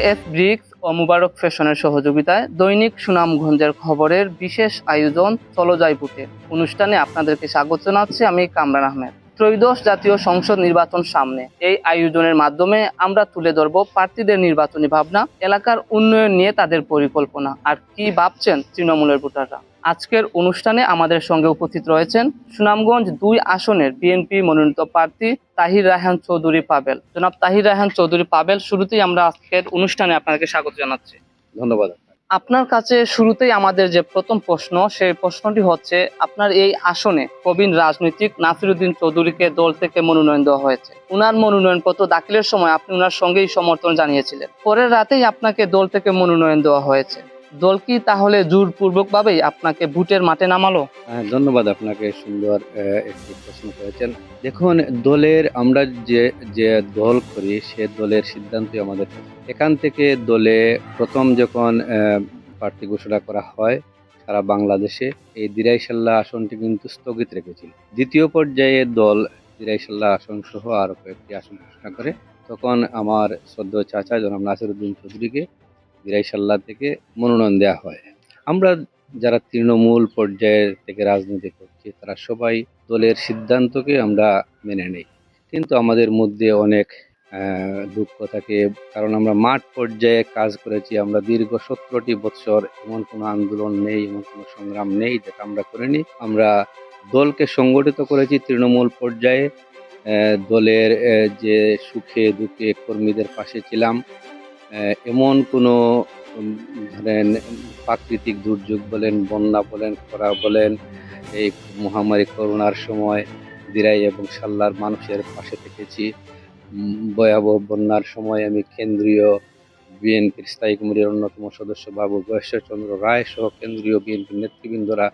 As bricks ও মুবারক ফ্যাশনের সহযোগিতায় দৈনিক সুনামগঞ্জের খবরের বিশেষ আয়োজন চলো যাই অনুষ্ঠানে আপনাদেরকে স্বাগত জানাচ্ছি আমি কামরান আহমেদ। ত্রয়োদশ জাতীয় সংসদ নির্বাচন সামনে। এই আয়োজনের মাধ্যমে আমরা তুলে ধরব প্রার্থীদের নির্বাচনী ভাবনা, এলাকার উন্নয়ন নিয়ে তাদের পরিকল্পনা। আর কি ভাবছেন তৃণমূলের ভোটাররা? আজকের অনুষ্ঠানে আমাদের সঙ্গে উপস্থিত রয়েছেন সুনামগঞ্জ দুই আসনের বিএনপি মনোনীত প্রার্থী তাহির রায়হান চৌধুরী পাবেল। জনাব তাহির রায়হান চৌধুরী পাবেল, শুরুতেই আমরা আজকের অনুষ্ঠানে আপনাকে স্বাগত জানাচ্ছি। ধন্যবাদ। আপনার কাছে শুরুতেই আমাদের যে প্রথম প্রশ্ন, সেই প্রশ্নটি হচ্ছে, আপনার এই আসনে প্রবীণ রাজনৈতিক নাসিরুদ্দিন চৌধুরীকে দল থেকে মনোনয়ন দেওয়া হয়েছে। উনার মনোনয়নপত্র দাখিলের সময় আপনি উনার সঙ্গেই সমর্থন জানিয়েছিলেন। পরের রাতেই আপনাকে দল থেকে মনোনয়ন দেওয়া হয়েছে। দল কি তাহলে জোরপূর্বক ভাবেই আপনাকে বুটের মাঠে নামালো? হ্যাঁ, ধন্যবাদ আপনাকে সুন্দর একটি প্রশ্ন করেছেন। দেখুন দলের আমরা যে যে দল করি সে দলের সিদ্ধান্তই আমাদের এখান থেকে দলে প্রথম যখন প্রার্থী ঘোষণা করা হয় সারা বাংলাদেশে এই দিরাইশাল্লাহ আসনটি কিন্তু স্থগিত রেখেছিল। দ্বিতীয় পর্যায়ে দল দিরাইশাল্লাহ আসন সহ আরও কয়েকটি আসন ঘোষণা করে তখন আমার শ্রদ্ধ চাচা জনাব নাসিরুদ্দিন চৌধুরীকে দিরাইশাল্লাহ থেকে মনোনয়ন দেওয়া হয়। আমরা যারা তৃণমূল পর্যায়ের থেকে রাজনীতি করছি, তারা সবাই দলের সিদ্ধান্তকে আমরা মেনে নেই। কিন্তু আমাদের মধ্যে অনেক দুঃখ থাকে। কারণ আমরা মাঠ পর্যায়ে কাজ করেছি, আমরা দীর্ঘ সতেরোটি বছর এমন কোনো আন্দোলন নেই, এমন কোনো সংগ্রাম নেই যেটা আমরা করিনি। আমরা দলকে সংগঠিত করেছি তৃণমূল পর্যায়ে দলের যে সুখে দুঃখে কর্মীদের পাশে ছিলাম। এমন কোনো ধরেন, প্রাকৃতিক দুর্যোগ বলেন, বন্যা বলেন, খরা বলেন, এই মহামারী, করোনার সময় দিরাই এবং সাল্লার মানুষের পাশে থেকেছি। ভয়াবহ বন্যার সময় আমি কেন্দ্রীয় বিএনপির স্থায়ী কমিটির অন্যতম সদস্য বাবু বৈশ্বরচন্দ্র রায় সহ কেন্দ্রীয় বিএনপির নেতৃবৃন্দরা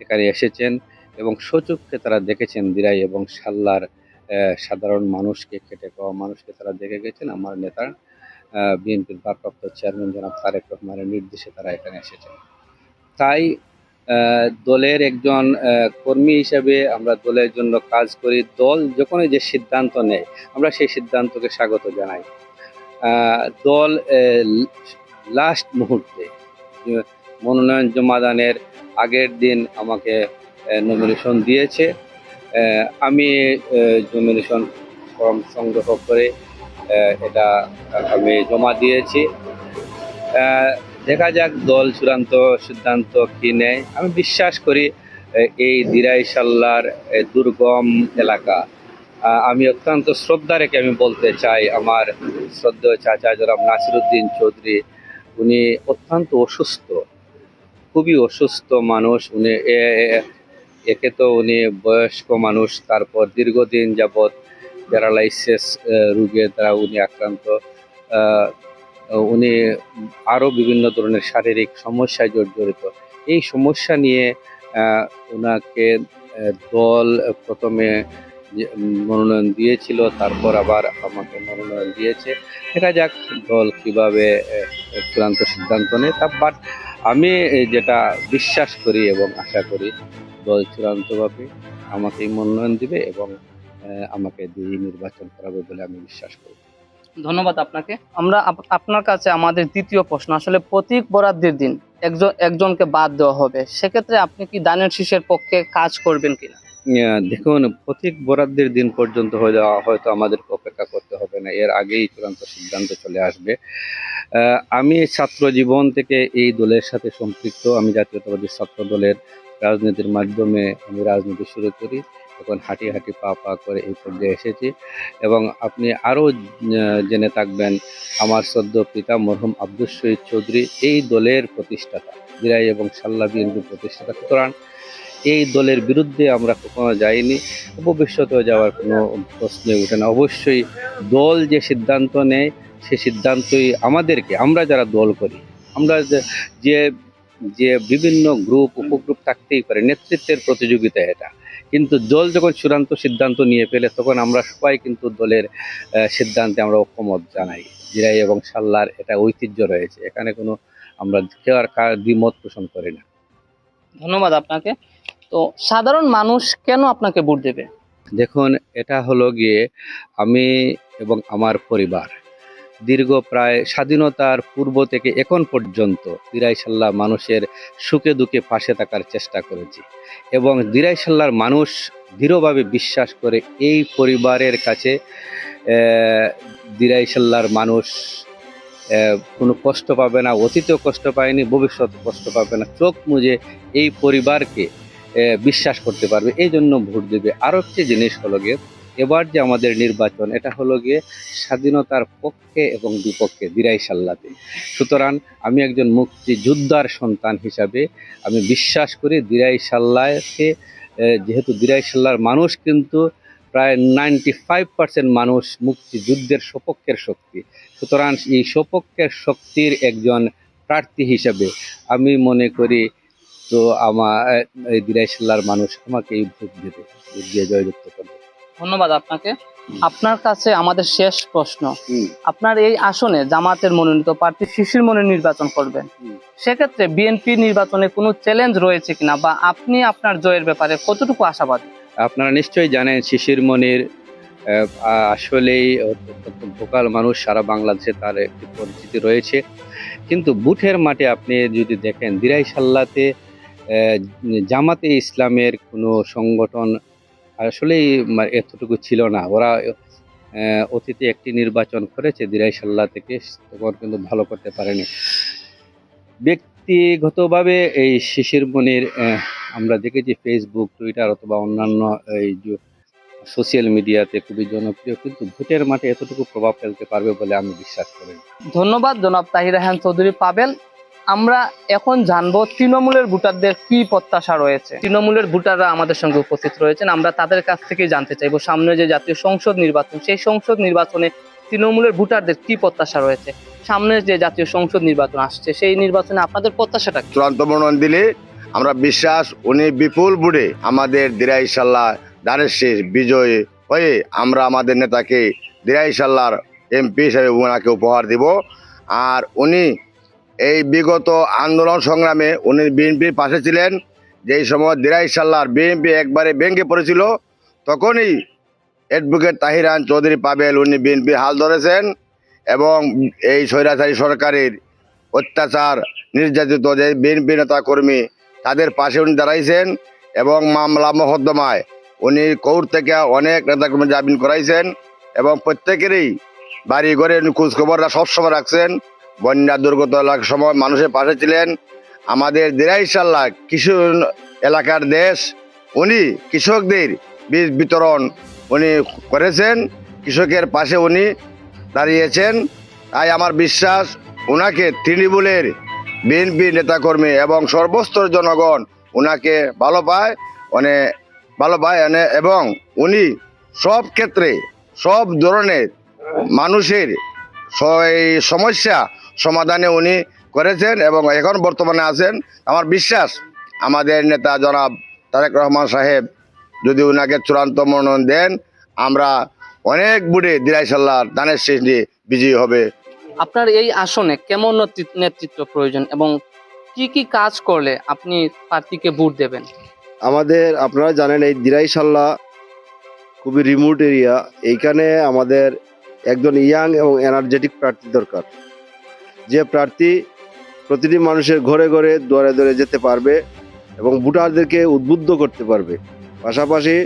এখানে এসেছেন এবং সচক্ষে তারা দেখেছেন দিরাই এবং সাল্লার সাধারণ মানুষকে, খেটে খাওয়া মানুষকে তারা দেখে গেছেন। আমার নেতা বিএনপির ভারপ্রাপ্ত চেয়ারম্যান জনাব তারেক রহমানের নির্দেশে তারা এখানে এসেছেন। তাই দলের একজন কর্মী হিসেবে আমরা দলের জন্য কাজ করি, দল যখনই যে সিদ্ধান্ত নেয়, আমরা সেই সিদ্ধান্তকে স্বাগত জানাই। দল লাস্ট মুহূর্তে মনোনয়ন জমাদানের আগের দিন আমাকে নমিনেশন দিয়েছে। আমি নমিনেশন ফর্ম সংগ্রহ করে এটা আমি জমা দিয়েছি। দেখা যাক দল চূড়ান্ত সিদ্ধান্ত কি নেয়। আমি বিশ্বাস করি এই দিরাই সাল্লার দুর্গম এলাকা। আমি অত্যন্ত শ্রদ্ধা রেখে আমি বলতে চাই আমার শ্রদ্ধেয় চাচা জনাব নাসিরুদ্দিন চৌধুরী, উনি অত্যন্ত অসুস্থ, খুবই অসুস্থ মানুষ। উনি একে তো উনি বয়স্ক মানুষ, তারপর দীর্ঘদিন যাবৎ প্যারালাইসিস রোগে দ্বারা উনি আক্রান্ত উনি আরও বিভিন্ন ধরনের শারীরিক সমস্যায় জর্জরিত এই সমস্যা নিয়ে ওনাকে দল প্রথমে মনোনয়ন দিয়েছিল, তারপর আবার আমাকে মনোনয়ন দিয়েছে। দেখা যাক দল কীভাবে চূড়ান্ত সিদ্ধান্ত নেয়। তা, বাট আমি যেটা বিশ্বাস করি এবং আশা করি, দল চূড়ান্তভাবে আমাকেই মনোনয়ন দিবে এবং আমাকে দিয়ে নির্বাচন করাবে বলে আমি বিশ্বাস করি। ধন্যবাদ আপনাকে। আমরা আপ- আপনার কাছে আমাদের দ্বিতীয় প্রশ্ন আসলে প্রতীক বরাদ্দের দিন একজন একজনকে বাদ দেওয়া হবে সেক্ষেত্রে আপনি কি দানের শীষের পক্ষে কাজ করবেন কিনা? দেখুন প্রতীক বরাদ্দের দিন পর্যন্ত হয়তো আমাদের অপেক্ষা করতে হবে না এর আগেই চূড়ান্ত সিদ্ধান্ত চলে আসবে। আমি ছাত্র জীবন থেকে এই দলের সাথে সম্পৃক্ত আমি জাতীয়তাবাদী ছাত্র দলের রাজনীতির মাধ্যমে আমি রাজনীতি শুরু করি। এখন হাঁটি হাঁটি পা পা করে এই পর্যায়ে এসেছি। এবং আপনি আরও জেনে থাকবেন আমার সদ্য পিতা মরহুম আব্দুল শহীদ চৌধুরী এই দলের প্রতিষ্ঠাতা, বিরাই এবং সাল্লা বিএনপির প্রতিষ্ঠাতা। সুতরাং এই দলের বিরুদ্ধে আমরা কখনো যাইনি। ভবিষ্যতেও যাওয়ার কোনো প্রশ্নই ওঠে না। অবশ্যই দল যে সিদ্ধান্ত নেয়, সে সিদ্ধান্তই আমাদেরকে, আমরা যারা দল করি, আমরা যে যে বিভিন্ন গ্রুপ, উপগ্রুপ থাকতেই পারে। নেতৃত্বের প্রতিযোগিতা এটা। কিন্তু দল যখন চূড়ান্ত সিদ্ধান্ত নিয়ে ফেলে তখন আমরা সবাই কিন্তু দলের সিদ্ধান্তে আমরা ঐক্যমত জানাই। জিরাই এবং সাল্লার এটা ঐতিহ্য রয়েছে। এখানে কোনো আমরা কেউ আর কার দ্বিমত পোষণ করি না। ধন্যবাদ আপনাকে। তো সাধারণ মানুষ কেন আপনাকে ভোট দেবে? দেখুন এটা হলো গিয়ে আমি এবং আমার পরিবার। দীর্ঘ প্রায় স্বাধীনতার পূর্ব থেকে এখন পর্যন্ত দিরাইশাল্লাহ মানুষের সুখে দুঃখে পাশে থাকার চেষ্টা করেছি এবং দিরাইশাল্লার মানুষ দৃঢ়ভাবে বিশ্বাস করে এই পরিবারের কাছে দিরাইশাল্লার মানুষ কোনো কষ্ট পাবে না, অতীতেও কষ্ট পায়নি ভবিষ্যতে কষ্ট পাবে না, চোখ মুজে এই পরিবারকে বিশ্বাস করতে পারবে। এই জন্য ভোট দেবে। আরও একটি জিনিস হলো গিয়ে এবার যে আমাদের নির্বাচন এটা হলো গিয়ে স্বাধীনতার পক্ষে এবং বিপক্ষে দিরাইশাল্লাতে সুতরাং আমি একজন মুক্তিযোদ্ধার সন্তান হিসাবে আমি বিশ্বাস করি দিরাইশাল্লাহকে আহ, যেহেতু দিরাইশাল্লার মানুষ কিন্তু প্রায় নাইনটি ফাইভ পার্সেন্ট মানুষ মুক্তিযুদ্ধের সপক্ষের শক্তি। সুতরাং এই সপক্ষের শক্তির একজন প্রার্থী হিসাবে আমি মনে করি তো আমার এই দিরাইশাল্লার মানুষ আমাকে এই ভোট দেবে। দিয়ে জয়যুক্ত করবে। ধন্যবাদ আপনাকে। আপনার কাছে আমাদের শেষ প্রশ্ন। আপনার এই আসনে জামাতের মনোনীত প্রার্থী শিশির মনে নির্বাচন করবেন। সেক্ষেত্রে বিএনপি নির্বাচনে কোনো চ্যালেঞ্জ রয়েছে কিনা বা আপনি আপনার জয়ের ব্যাপারে কতটুকু আশাবাদী? আপনারা নিশ্চয়ই জানেন শিশির মনির আসলেই ভোকাল মানুষ সারা বাংলাদেশে তার একটি পরিচিতি রয়েছে। কিন্তু বুথের মাঠে আপনি যদি দেখেন দিরাইশাল্লাতে আহ, জামাতে ইসলামের কোনো সংগঠন আসলেই এতটুকু ছিল না। ওরা অতীতে একটি নির্বাচন করেছে দিরাইশাল্লাহ থেকে, তখন কিন্তু ভালো করতে পারেনি। ব্যক্তিগতভাবে এই শিশির মনির আমরা দেখেছি ফেসবুক টুইটার অথবা অন্যান্য এই সোশ্যাল মিডিয়াতে খুবই জনপ্রিয়, কিন্তু ভোটের মাঠে এতটুকু প্রভাব ফেলতে পারবে বলে আমি বিশ্বাস করি। ধন্যবাদ। জনাব তাহির রাহান চৌধুরী পাবেল আমরা এখন জানব তৃণমূলের ভোটারদের কি প্রত্যাশা রয়েছে। তৃণমূলের ভোটাররা আমাদের সঙ্গে উপস্থিত রয়েছেন। আমরা তাদের কাছ থেকে জানতে চাইব সামনে যে জাতীয় সংসদ নির্বাচন, সেই সংসদ নির্বাচনে তৃণমূলের ভোটারদের কি প্রত্যাশা রয়েছে? সামনে যে জাতীয় সংসদ নির্বাচন আসছে, সেই নির্বাচনে আপনাদের প্রত্যাশাটা চূড়ান্ত মনোনয়ন দিলে আমরা বিশ্বাস, উনি বিপুল বুড়ে আমাদের দিরাইশাল্লাহ দানের শেষ বিজয়ী হয়ে আমরা আমাদের নেতাকে দিরাইশাল্লার এমপি হিসেবে ওনাকে উপহার দিব। আর উনি এই বিগত আন্দোলন সংগ্রামে উনি বিএনপির পাশে ছিলেন। যেই সময় দিরাইশাল্লার বিএনপি একবারে ভেঙে পড়েছিল, তখনই অ্যাডভোকেট তাহিরান চৌধুরী পাবেল উনি বিএনপি হাল ধরেছেন এবং এই স্বৈরাচারী সরকারের অত্যাচার, নির্যাতিত যে বিএনপি নেতা কর্মী তাদের পাশে উনি দাঁড়াইছেন এবং মামলা মহদ্দমায় উনি কৌর থেকে অনেক নেতাকর্মী জামিন করাইছেন এবং প্রত্যেকেরই বাড়ি ঘরে উনি খোঁজখবররা সবসময় রাখছেন। বন্যা দুর্গত এলাকার সময় মানুষের পাশে ছিলেন আমাদের দিরাইশাল্লাহ কৃষি এলাকার দেশ। উনি কৃষকদের বীজ বিতরণ উনি করেছেন। কৃষকের পাশে উনি দাঁড়িয়েছেন। তাই আমার বিশ্বাস ওনাকে তৃণমূলের বিএনপি নেতাকর্মী এবং সর্বস্তর জনগণ ওনাকে ভালো পায় মানে ভালো পায় এবং উনি সব ক্ষেত্রে সব ধরনের মানুষের সমস্যা সমাধানে উনি করেছেন এবং এখন বর্তমানে আছেন। আমার বিশ্বাস আমাদের নেতা জনাব তারেক রহমান সাহেব যদি ওনাকে চূড়ান্ত মনোনয়ন দেন আমরা অনেক বুড়ে দিরাইশাল্লাহ দানের শেষ দিয়ে বিজয়ী হবে। আপনার এই আসনে কেমন নেতৃত্ব প্রয়োজন এবং কি কি কাজ করলে আপনি প্রার্থীকে ভোট দেবেন? আমাদের আপনারা জানেন এই দিরাইশাল্লা খুবই রিমোট এরিয়া এইখানে আমাদের একজন ইয়াং এবং এনার্জেটিক প্রার্থী দরকার। যে প্রার্থী প্রতিটি মানুষের ঘরে ঘরে দরে দরে যেতে পারবে এবং ভোটারদেরকে উদ্বুদ্ধ করতে পারবে। পাশাপাশি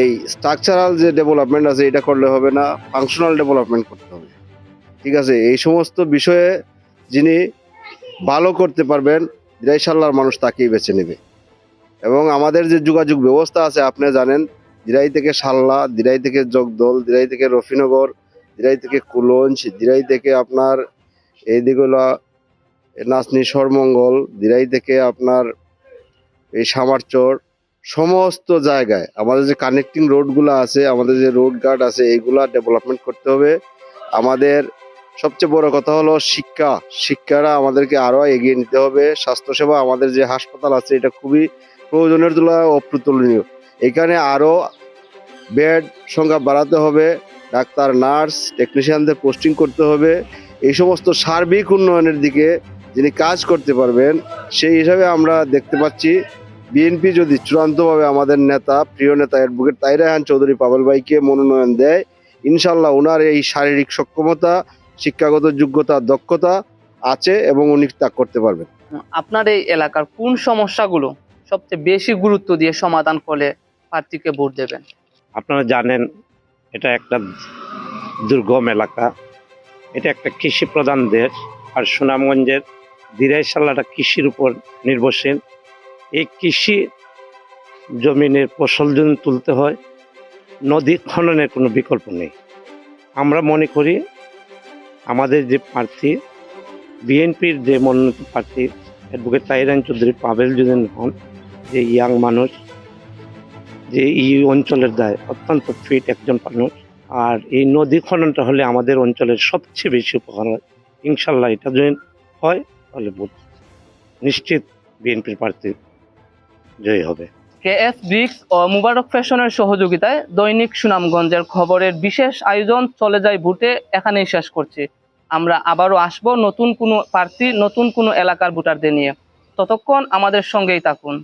এই স্ট্রাকচারাল যে ডেভেলপমেন্ট আছে, এটা করলে হবে না ফাংশনাল ডেভেলপমেন্ট করতে হবে। ঠিক আছে? এই সমস্ত বিষয়ে যিনি ভালো করতে পারবেন দিরাইশাল্লার মানুষ তাকেই বেছে নেবে। এবং আমাদের যে যোগাযোগ ব্যবস্থা আছে, আপনি জানেন, দিরাই থেকে সাল্লা, দিরাই থেকে জগদল, দিরাই থেকে রফিনগর, দিরাই থেকে কুলঞ্চ দিরাই থেকে আপনার এইদিকে হলো নাচনি সরমঙ্গল, দিরাই থেকে আপনার এই সামারচর, সমস্ত জায়গায় আমাদের যে কানেক্টিং রোডগুলো আছে, আমাদের যে রোড গার্ড আছে, এইগুলা ডেভেলপমেন্ট করতে হবে। আমাদের সবচেয়ে বড় কথা হলো শিক্ষা। শিক্ষাটা আমাদেরকে আরও এগিয়ে নিতে হবে। স্বাস্থ্যসেবা আমাদের যে হাসপাতাল আছে, এটা খুবই প্রয়োজনের তুলনায় অপ্রতুলনীয়। এখানে আরও বেড সংখ্যা বাড়াতে হবে। ডাক্তার, নার্স টেকনিশিয়ানদের পোস্টিং করতে হবে। এই সমস্ত সার্বিক উন্নয়নের দিকে যিনি কাজ করতে পারবেন সেই হিসাবে আমরা দেখতে পাচ্ছি বিএনপি যদি চূড়ান্তভাবে আমাদের নেতা প্রিয় নেতা অ্যাডভোকেট তাইরাহান চৌধুরী পাবেল ভাইকে মনোনয়ন দেয় ইনশাল্লাহ ওনার এই শারীরিক সক্ষমতা শিক্ষাগত যোগ্যতা দক্ষতা আছে এবং উনি তা করতে পারবেন। আপনার এই এলাকার কোন সমস্যাগুলো সবচেয়ে বেশি গুরুত্ব দিয়ে সমাধান করলে প্রার্থীকে ভোট দেবেন? আপনারা জানেন এটা একটা দুর্গম এলাকা। এটা একটা কৃষি প্রধান দেশ। আর সুনামগঞ্জের দিরাইশালাটা কৃষির উপর নির্ভরশীল। এই কৃষি জমিনের ফসল যদি তুলতে হয়, নদী খননের কোনো বিকল্প নেই। আমরা মনে করি, আমাদের যে প্রার্থী, বিএনপির যে মনোনীত প্রার্থী, অ্যাডভোকেট তাইরান চৌধুরী পাবেল যদি হন, যে ইয়াং মানুষ, যে এই অঞ্চলের দায়, অত্যন্ত ফিট একজন মানুষ আর এই নদী খননটা হলে আমাদের অঞ্চলের সবচেয়ে বেশি উপকার হয়। ইনশাল্লাহ এটা যদি হয়, তাহলে ভোট নিশ্চিত বিএনপির প্রার্থী জয়ী হবে। কে এস ব্রিক্স ও মুবারক ফ্যাশনের সহযোগিতায় দৈনিক সুনামগঞ্জের খবরের বিশেষ আয়োজন চলে যায় ভোটে, এখানেই শেষ করছি। আমরা আবারও আসব নতুন কোনো প্রার্থী, নতুন কোনো এলাকার ভোটারদের নিয়ে। ততক্ষণ আমাদের সঙ্গেই থাকুন।